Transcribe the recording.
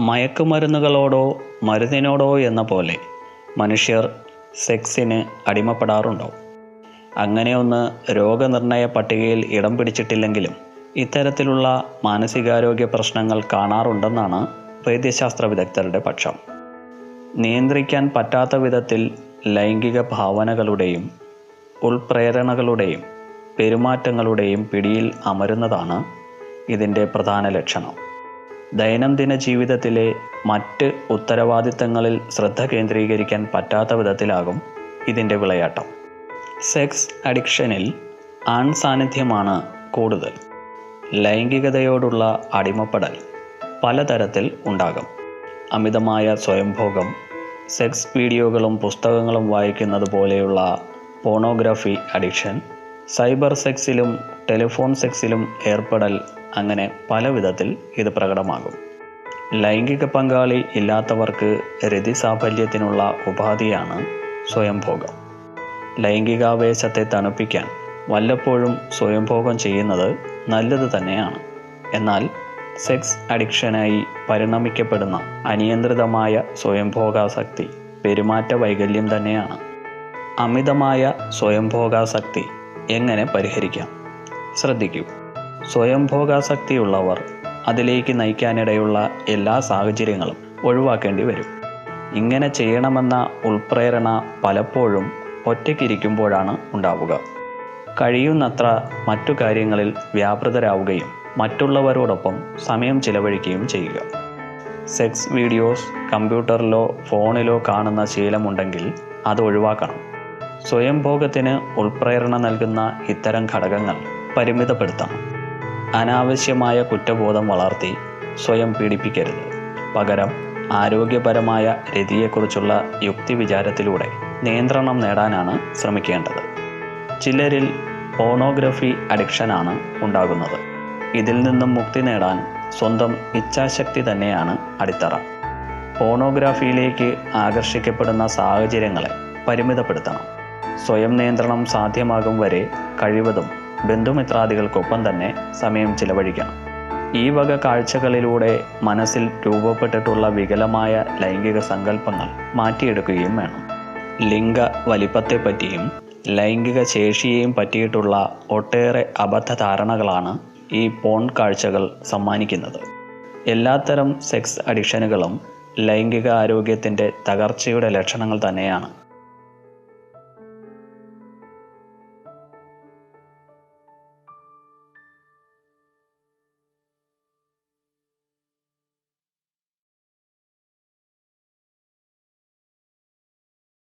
മയക്കുമരുന്നുകളോടോ മരുന്നിനോടോ എന്ന പോലെ മനുഷ്യർ സെക്സിന് അടിമപ്പെടാറുണ്ടോ അങ്ങനെയൊന്ന് രോഗനിർണയ പട്ടികയിൽ ഇടം പിടിച്ചിട്ടില്ലെങ്കിലും ഇത്തരത്തിലുള്ള മാനസികാരോഗ്യ പ്രശ്നങ്ങൾ കാണാറുണ്ടെന്നാണ് വൈദ്യശാസ്ത്ര വിദഗ്ധരുടെ പക്ഷം. നിയന്ത്രിക്കാൻ പറ്റാത്ത വിധത്തിൽ ലൈംഗിക ഭാവനകളുടെയും ഉൾപ്രേരണകളുടെയും പെരുമാറ്റങ്ങളുടെയും പിടിയിൽ അമരുന്നതാണ് ഇതിന്റെ പ്രധാന ലക്ഷണം. ദൈനംദിന ജീവിതത്തിലെ മറ്റ് ഉത്തരവാദിത്തങ്ങളിൽ ശ്രദ്ധ കേന്ദ്രീകരിക്കാൻ പറ്റാത്ത വിധത്തിലാകും ഇതിന്റെ വിളയാട്ടം. സെക്സ് അഡിക്ഷനിൽ ആൺ സാന്നിധ്യമാണ് കൂടുതൽ. ലൈംഗികതയോടുള്ള അടിമപ്പെടൽ പലതരത്തിൽ ഉണ്ടാകും. അമിതമായ സ്വയംഭോഗം സെക്സ് വീഡിയോകളും പുസ്തകങ്ങളും വായിക്കുന്നത് പോലെയുള്ള പോണോഗ്രാഫി അഡിക്ഷൻ സൈബർ സെക്സിലും ടെലിഫോൺ സെക്സിലും ഏർപ്പെടൽ അങ്ങനെ പല വിധത്തിൽ ഇത് പ്രകടമാകും. ലൈംഗിക പങ്കാളി ഇല്ലാത്തവർക്ക് രതിസാഫല്യത്തിനുള്ള ഉപാധിയാണ് സ്വയംഭോഗം. ലൈംഗികാവേശത്തെ തണുപ്പിക്കാൻ വല്ലപ്പോഴും സ്വയംഭോഗം ചെയ്യുന്നത് നല്ലത് തന്നെയാണ്. എന്നാൽ സെക്സ് അഡിക്ഷനായി പരിണമിക്കപ്പെടുന്ന അനിയന്ത്രിതമായ സ്വയംഭോഗാസക്തി പെരുമാറ്റ വൈകല്യം തന്നെയാണ്. അമിതമായ സ്വയംഭോഗാസക്തി എങ്ങനെ പരിഹരിക്കാം? ശ്രദ്ധിക്കൂ. സ്വയംഭോഗാസക്തിയുള്ളവർ അതിലേക്ക് നയിക്കാനിടയുള്ള എല്ലാ സാഹചര്യങ്ങളും ഒഴിവാക്കേണ്ടി വരും. ഇങ്ങനെ ചെയ്യണമെന്ന ഉൾപ്രേരണ പലപ്പോഴും ഒറ്റയ്ക്കിരിക്കുമ്പോഴാണ് ഉണ്ടാവുക. കഴിയുന്നത്ര മറ്റു കാര്യങ്ങളിൽ വ്യാപൃതരാവുകയും മറ്റുള്ളവരോടൊപ്പം സമയം ചിലവഴിക്കുകയും ചെയ്യുക. സെക്സ് വീഡിയോസ് കമ്പ്യൂട്ടറിലോ ഫോണിലോ കാണുന്ന ശീലമുണ്ടെങ്കിൽ അത് ഒഴിവാക്കണം. സ്വയംഭോഗത്തിന് ഉൾപ്രേരണ നൽകുന്ന ഇത്തരം ഘടകങ്ങൾ പരിമിതപ്പെടുത്തണം. അനാവശ്യമായ കുറ്റബോധം വളർത്തി സ്വയം പീഡിപ്പിക്കരുത്. പകരം ആരോഗ്യപരമായ രതിയെക്കുറിച്ചുള്ള യുക്തി വിചാരത്തിലൂടെ നിയന്ത്രണം നേടാനാണ് ശ്രമിക്കേണ്ടത്. ചിലരിൽ പോണോഗ്രഫി അഡിക്ഷനാണ് ഉണ്ടാകുന്നത്. ഇതിൽ നിന്നും മുക്തി നേടാൻ സ്വന്തം ഇച്ഛാശക്തി തന്നെയാണ് അടിത്തറ. പോണോഗ്രാഫിയിലേക്ക് ആകർഷിക്കപ്പെടുന്ന സാഹചര്യങ്ങളെ പരിമിതപ്പെടുത്തണം. സ്വയം നിയന്ത്രണം സാധ്യമാകും വരെ കഴിവതും ബന്ധുമിത്രാദികൾക്കൊപ്പം തന്നെ സമയം ചിലവഴിക്കണം ഈ വക കാഴ്ചകളിലൂടെ മനസ്സിൽ രൂപപ്പെട്ടിട്ടുള്ള വികലമായ ലൈംഗിക സങ്കല്പങ്ങൾ മാറ്റിയെടുക്കുകയും വേണം. ലിംഗ വലിപ്പത്തെപ്പറ്റിയും ലൈംഗിക ശേഷിയെയും പറ്റിയിട്ടുള്ള ഒട്ടേറെ അബദ്ധധാരണകളാണ് ഈ പോൺ കാഴ്ചകൾ സമ്മാനിക്കുന്നത്. എല്ലാത്തരം സെക്സ് അഡിക്ഷനുകളും ലൈംഗിക ആരോഗ്യത്തിന്റെ തകർച്ചയുടെ ലക്ഷണങ്ങൾ തന്നെയാണ്